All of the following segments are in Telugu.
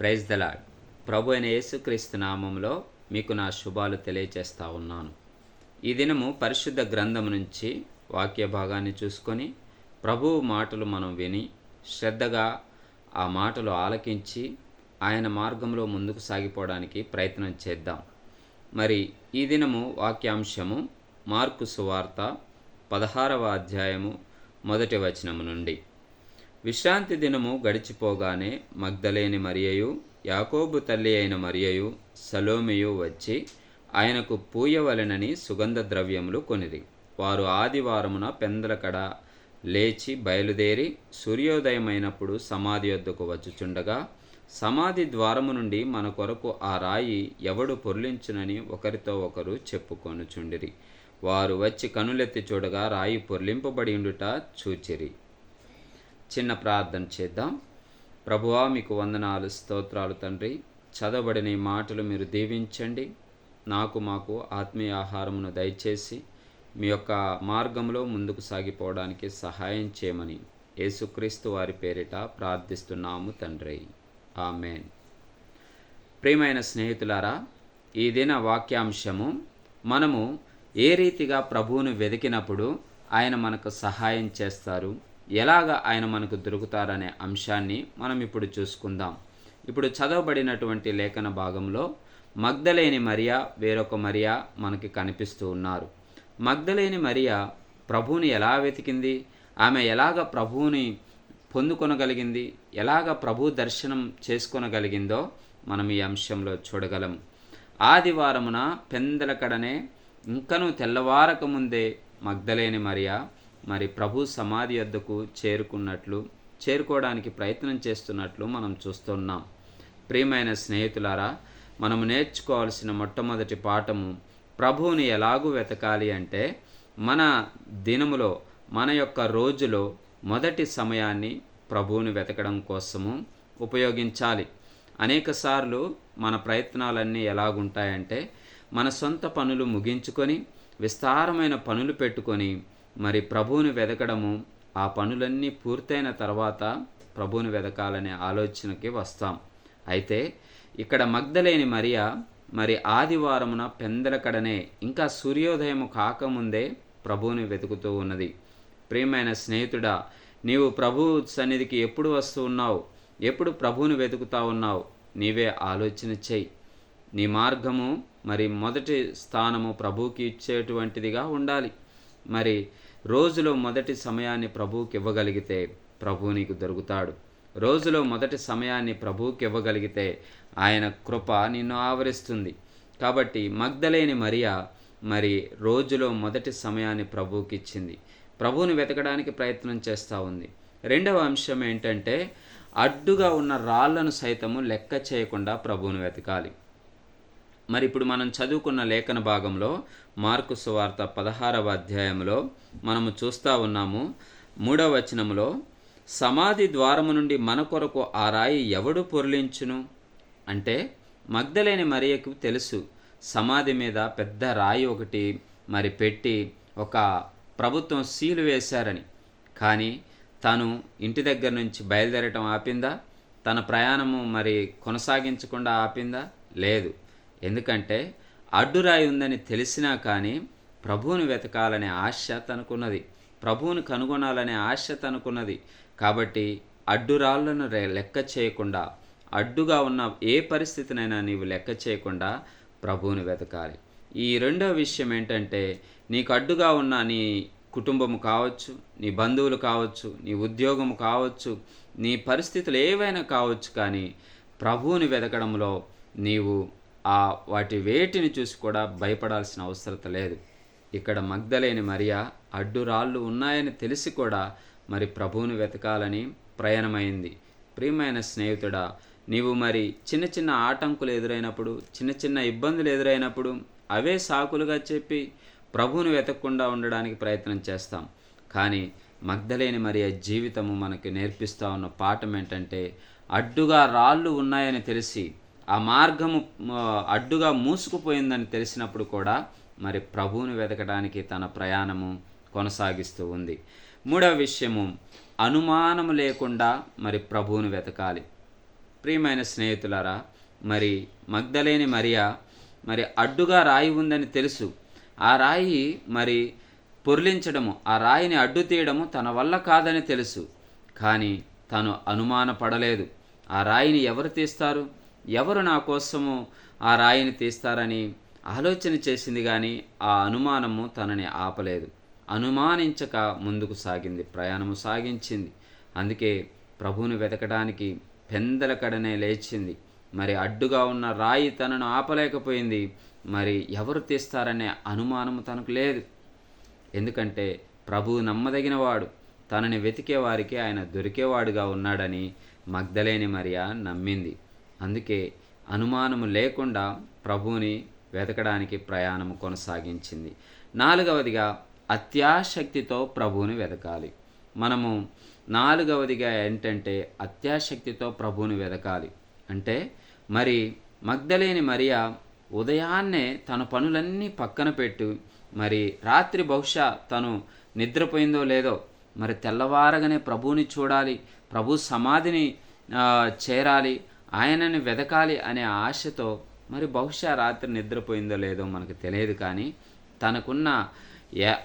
ప్రైజ్ దలాడ్ ప్రభు అయిన యేసుక్రీస్తు నామంలో మీకు నా శుభాలు తెలియచేస్తా ఉన్నాను. ఈ దినము పరిశుద్ధ గ్రంథం నుంచి వాక్య భాగాన్ని చూసుకొని ప్రభువు మాటలు మనం విని శ్రద్ధగా ఆ మాటలు ఆలకించి ఆయన మార్గంలో ముందుకు సాగిపోవడానికి ప్రయత్నం చేద్దాం. మరి ఈ దినము వాక్యాంశము మార్కు సువార్త పదహారవ అధ్యాయము మొదటి వచనము నుండి. విశ్రాంతి దినము గడిచిపోగానే మగ్ధలేని మరియయు యాకోబు తల్లి అయిన మరియయు సలోమియు వచ్చి ఆయనకు పూయవలెనని సుగంధ ద్రవ్యములు కొనిరి. వారు ఆదివారమున పెందలకడ లేచి బయలుదేరి సూర్యోదయమైనప్పుడు సమాధి వద్దకు వచ్చుచుండగా సమాధి ద్వారము నుండి మన కొరకు ఆ రాయి ఎవడు పొర్లించునని ఒకరితో ఒకరు చెప్పుకొనుచుండిరి. వారు వచ్చి కనులెత్తి చూడగా రాయి పొర్లింపబడి ఉండుట చూచిరి. చిన్న ప్రార్థన చేద్దాం. ప్రభువా మీకు వందనాలు స్తోత్రాలు తండ్రి. చదవబడిన ఈ మాటలు మీరు దీవించండి. నాకు మాకు ఆత్మీయ ఆహారమును దయచేసి మీ యొక్క మార్గంలో ముందుకు సాగిపోవడానికి సహాయం చేయమని యేసుక్రీస్తు వారి పేరిట ప్రార్థిస్తున్నాము తండ్రి. ఆమెన్. ప్రియమైన స్నేహితులారా ఈ దిన వాక్యాంశము మనము ఏ రీతిగా ప్రభువును వెతికినప్పుడు ఆయన మనకు సహాయం చేస్తారు? ఎలాగ ఆయన మనకు దొరుకుతారనే అంశాన్ని మనం ఇప్పుడు చూసుకుందాం. ఇప్పుడు చదవబడినటువంటి లేఖన భాగంలో మగ్ధలేని మరియా వేరొక మరియా మనకి కనిపిస్తూ ఉన్నారు. మగ్ధలేని మరియా ప్రభువుని ఎలా వెతికింది? ఆమె ఎలాగ ప్రభువుని పొందుకొనగలిగింది? ఎలాగ ప్రభు దర్శనం చేసుకొనగలిగిందో మనం ఈ అంశంలో చూడగలం. ఆదివారమున పెందలకడనే ఇంకనూ తెల్లవారక ముందే మగ్ధలేని మరియా మరి ప్రభు సమాధి వద్దకు చేరుకున్నట్లు చేరుకోవడానికి ప్రయత్నం చేస్తున్నట్లు మనం చూస్తున్నాం. ప్రియమైన స్నేహితులారా మనము నేర్చుకోవాల్సిన మొట్టమొదటి పాఠము ప్రభువుని ఎలాగూ వెతకాలి అంటే మన దినములో మన యొక్క రోజులో మొదటి సమయాన్ని ప్రభువుని వెతకడం కోసము ఉపయోగించాలి. అనేకసార్లు మన ప్రయత్నాలన్నీ ఎలాగుంటాయంటే మన సొంత పనులు ముగించుకొని విస్తారమైన పనులు పెట్టుకొని మరి ప్రభువుని వెదకడము ఆ పనులన్నీ పూర్తయిన తర్వాత ప్రభువుని వెతకాలనే ఆలోచనకి వస్తాం. అయితే ఇక్కడ మగ్ధలేని మరియా మరి ఆదివారమున పెందలకడనే ఇంకా సూర్యోదయం కాకముందే ప్రభువుని వెతుకుతూ ఉన్నది. ప్రియమైన స్నేహితుడా నీవు ప్రభు సన్నిధికి ఎప్పుడు వస్తూ ఉన్నావు? ఎప్పుడు ప్రభువుని వెతుకుతా ఉన్నావు? నీవే ఆలోచన చెయ్యి నీ మార్గము మరి మొదటి స్థానము ప్రభువుకి ఇచ్చేటువంటిదిగా ఉండాలి. మరి రోజులో మొదటి సమయాన్ని ప్రభువుకి ఇవ్వగలిగితే ప్రభువు నీకు దొరుకుతాడు. రోజులో మొదటి సమయాన్ని ప్రభువుకి ఇవ్వగలిగితే ఆయన కృప నిన్ను ఆవరిస్తుంది. కాబట్టి మగ్ధలేని మరియా మరి రోజులో మొదటి సమయాన్ని ప్రభువుకి ఇచ్చింది. ప్రభువుని వెతకడానికి ప్రయత్నం చేస్తూ ఉంది. రెండవ అంశం ఏంటంటే అడ్డుగా ఉన్న రాళ్ళను సైతము లెక్క చేయకుండా ప్రభువుని వెతకాలి. మరి ఇప్పుడు మనం చదువుకున్న లేఖన భాగంలో మార్కు సువార్త పదహారవ అధ్యాయంలో మనము చూస్తూ ఉన్నాము. మూడవ వచనంలో సమాధి ద్వారము నుండి మన కొరకు ఆ రాయి ఎవడు పొర్లించును? అంటే మగ్ధలేని మరియకు తెలుసు సమాధి మీద పెద్ద రాయి ఒకటి మరి పెట్టి ఒక ప్రభుత్వం సీలు వేశారని. కానీ తను ఇంటి దగ్గర నుంచి బయలుదేరటం ఆపిందా? తన ప్రయాణము మరి కొనసాగించకుండా ఆపిందా? లేదు. ఎందుకంటే అడ్డురాయి ఉందని తెలిసినా కానీ ప్రభువుని వెతకాలనే ఆశ తనకున్నది. ప్రభువుని కనుగొనాలనే ఆశ తనకున్నది. కాబట్టి అడ్డురాళ్ళను లెక్క చేయకుండా అడ్డుగా ఉన్న ఏ పరిస్థితినైనా నీవు లెక్క చేయకుండా ప్రభువుని వెతకాలి. ఈ రెండో విషయం ఏంటంటే నీకు అడ్డుగా ఉన్న నీ కుటుంబము కావచ్చు నీ బంధువులు కావచ్చు నీ ఉద్యోగము కావచ్చు నీ పరిస్థితులు ఏవైనా కావచ్చు కానీ ప్రభువుని వెతకడంలో నీవు ఆ వాటి వేటిని చూసి కూడా భయపడాల్సిన అవసరత లేదు. ఇక్కడ మగ్ధలేని మరియా అడ్డురాళ్ళు ఉన్నాయని తెలిసి కూడా మరి ప్రభువుని వెతకాలని ప్రయాణమైంది. ప్రియమైన స్నేహితుడా నీవు మరి చిన్న చిన్న ఆటంకులు ఎదురైనప్పుడు చిన్న చిన్న ఇబ్బందులు ఎదురైనప్పుడు అవే సాకులుగా చెప్పి ప్రభువుని వెతకకుండా ఉండడానికి ప్రయత్నం చేస్తాం. కానీ మగ్ధలేని మరి జీవితము మనకి నేర్పిస్తూ ఉన్న పాఠం ఏంటంటే అడ్డుగా రాళ్ళు ఉన్నాయని తెలిసి ఆ మార్గము అడ్డుగా మూసుకుపోయిందని తెలిసినప్పుడు కూడా మరి ప్రభువుని వెతకడానికి తన ప్రయాణము కొనసాగిస్తూ ఉంది. మూడవ విషయము అనుమానము లేకుండా మరి ప్రభువుని వెతకాలి. ప్రియమైన స్నేహితులారా మరి మగ్ధలేని మరియా మరి అడ్డుగా రాయి ఉందని తెలుసు. ఆ రాయి మరి పొర్లించడము ఆ రాయిని అడ్డు తీయడము తన వల్ల కాదని తెలుసు. కానీ తను అనుమానపడలేదు. ఆ రాయిని ఎవరు తీస్తారు? ఎవరు నా కోసము ఆ రాయిని తీస్తారని ఆలోచన చేసింది కానీ ఆ అనుమానము తనని ఆపలేదు. అనుమానించక ముందుకు సాగింది. ప్రయాణము సాగించింది. అందుకే ప్రభువుని వెతకడానికి పెందల కడనే లేచింది. మరి అడ్డుగా ఉన్న రాయి తనను ఆపలేకపోయింది. మరి ఎవరు తీస్తారనే అనుమానము తనకు లేదు. ఎందుకంటే ప్రభువు నమ్మదగినవాడు. తనని వెతికే వారికి ఆయన దొరికేవాడుగా ఉన్నాడని మగ్ధలేని మరియా నమ్మింది. అందుకే అనుమానము లేకుండా ప్రభువుని వెతకడానికి ప్రయాణము కొనసాగించింది. నాలుగవదిగా అత్యాశక్తితో ప్రభువుని వెతకాలి. మనము నాలుగవదిగా ఏంటంటే అత్యాశక్తితో ప్రభువుని వెతకాలి. అంటే మరి మగ్ధలేని మరియా ఉదయాన్నే తన పనులన్నీ పక్కన పెట్టు మరి రాత్రి బహుశా తను నిద్రపోయిందో లేదో మరి తెల్లవారగానే ప్రభువుని చూడాలి ప్రభు సమాధిని చేరాలి ఆయనని వెతకాలి అనే ఆశతో మరి బహుశా రాత్రి నిద్రపోయిందో లేదో మనకు తెలియదు కానీ తనకున్న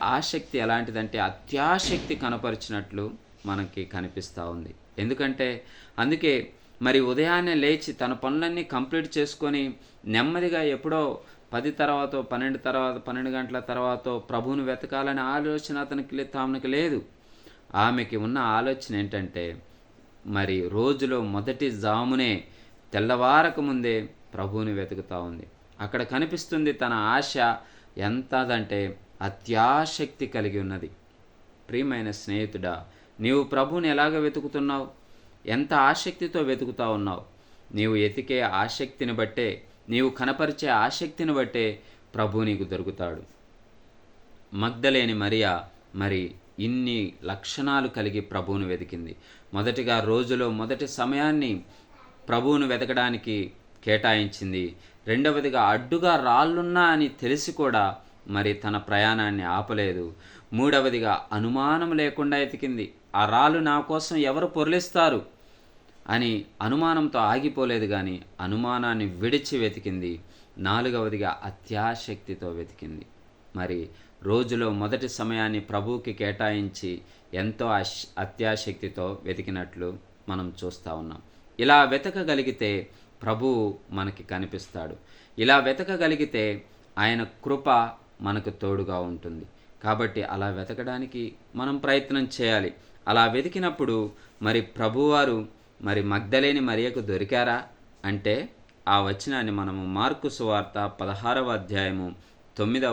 ఆసక్తి ఎలాంటిదంటే అత్యాశక్తి కనపరిచినట్లు మనకి కనిపిస్తూ ఉంది. ఎందుకంటే అందుకే మరి ఉదయాన్నే లేచి తన పనులన్నీ కంప్లీట్ చేసుకొని నెమ్మదిగా ఎప్పుడో పది తర్వాత పన్నెండు తర్వాత పన్నెండు గంటల తర్వాత ప్రభువును వెతకాలనే ఆలోచన అతనికి లే- లేదు. ఆమెకి ఉన్న ఆలోచన ఏంటంటే మరి రోజులో మొదటి జామునే తెల్లవారక ముందే ప్రభువుని వెతుకుతూ ఉంది. అక్కడ కనిపిస్తుంది తన ఆశ ఎంతదంటే అత్యాశక్తి కలిగి ఉన్నది. ప్రియమైన స్నేహితుడా నీవు ప్రభువుని ఎలాగ వెతుకుతున్నావు? ఎంత ఆసక్తితో వెతుకుతా ఉన్నావు? నీవు ఎతికే ఆసక్తిని బట్టే నీవు కనపరిచే ఆసక్తిని బట్టే ప్రభు నీకు దొరుకుతాడు. మగ్ధలేని మరియా మరి ఇన్ని లక్షణాలు కలిగి ప్రభువును వెతికింది. మొదటిగా రోజులో మొదటి సమయాన్ని ప్రభువును వెతకడానికి కేటాయించింది. రెండవదిగా అడ్డుగా రాళ్ళున్నా అని తెలిసి కూడా మరి తన ప్రయాణాన్ని ఆపలేదు. మూడవదిగా అనుమానం లేకుండా ఎతికింది ఆ రాళ్ళు నా కోసం ఎవరు పొరలిస్తారు? అని అనుమానంతో ఆగిపోలేదు కానీ అనుమానాన్ని విడిచి వెతికింది. నాలుగవదిగా అత్యాశక్తితో వెతికింది. మరి రోజులో మొదటి సమయాన్ని ప్రభువుకి కేటాయించి ఎంతో అశ్ అత్యాశక్తితో వెతికినట్లు మనం చూస్తూ ఉన్నాం. ఇలా వెతకగలిగితే ప్రభువు మనకి కనిపిస్తాడు. ఇలా వెతకగలిగితే ఆయన కృప మనకు తోడుగా ఉంటుంది. కాబట్టి అలా వెతకడానికి మనం ప్రయత్నం చేయాలి. అలా వెతికినప్పుడు మరి ప్రభువారు మరి మగ్ధలేని మరియకు దొరికారా? అంటే ఆ వచనాన్ని మనము మార్కు సువార్త పదహారవ అధ్యాయము తొమ్మిదవ